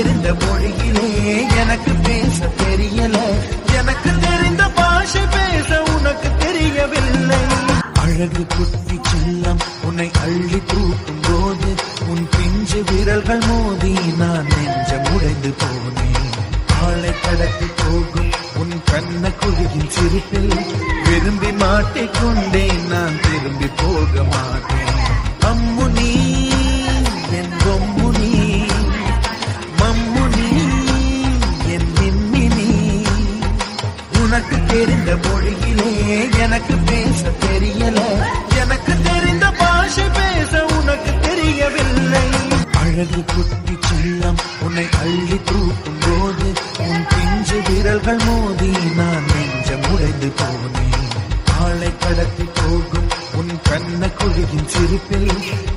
தெரிந்த மொழியிலே எனக்கு பேச தெரியல. எனக்கு தெரிந்த பாஷை பேச உனக்கு தெரியவில்லை. அழகு குட்டி செல்லம் உன்னை அள்ளி தூக்கும் போது உன் பிஞ்சு விரல்கள் மோதி நான் நெஞ்சம் உடைந்து போனேன். ஆளை கடத்தி போகும் உன் கண்ண குழியின் சிரிப்பில் விரும்பி மாட்டிக்கொண்டேன். நான் திரும்பி போக மாட்டேன். தெரிந்த மொழியிலே எனக்கு பேச தெரியல. எனக்கு தெரிந்த பாஷை பேச உனக்கு தெரியவில்லை. அழகு குட்டி செல்லம் உன்னை அள்ளி தூக்கும் போது உன் பிஞ்சு விரல்கள் மோதி நான் நெஞ்சம் உடைந்து போனேன். ஆளை கடத்தி போகும் உன் கண்ண குழியின் சிரிப்பில்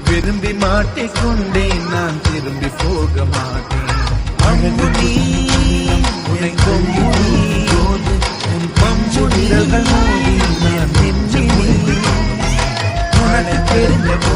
விரும்பி மாட்டிக்கொண்டேன் நான் திரும்பி போக மாட்டேன். நிழல்கள்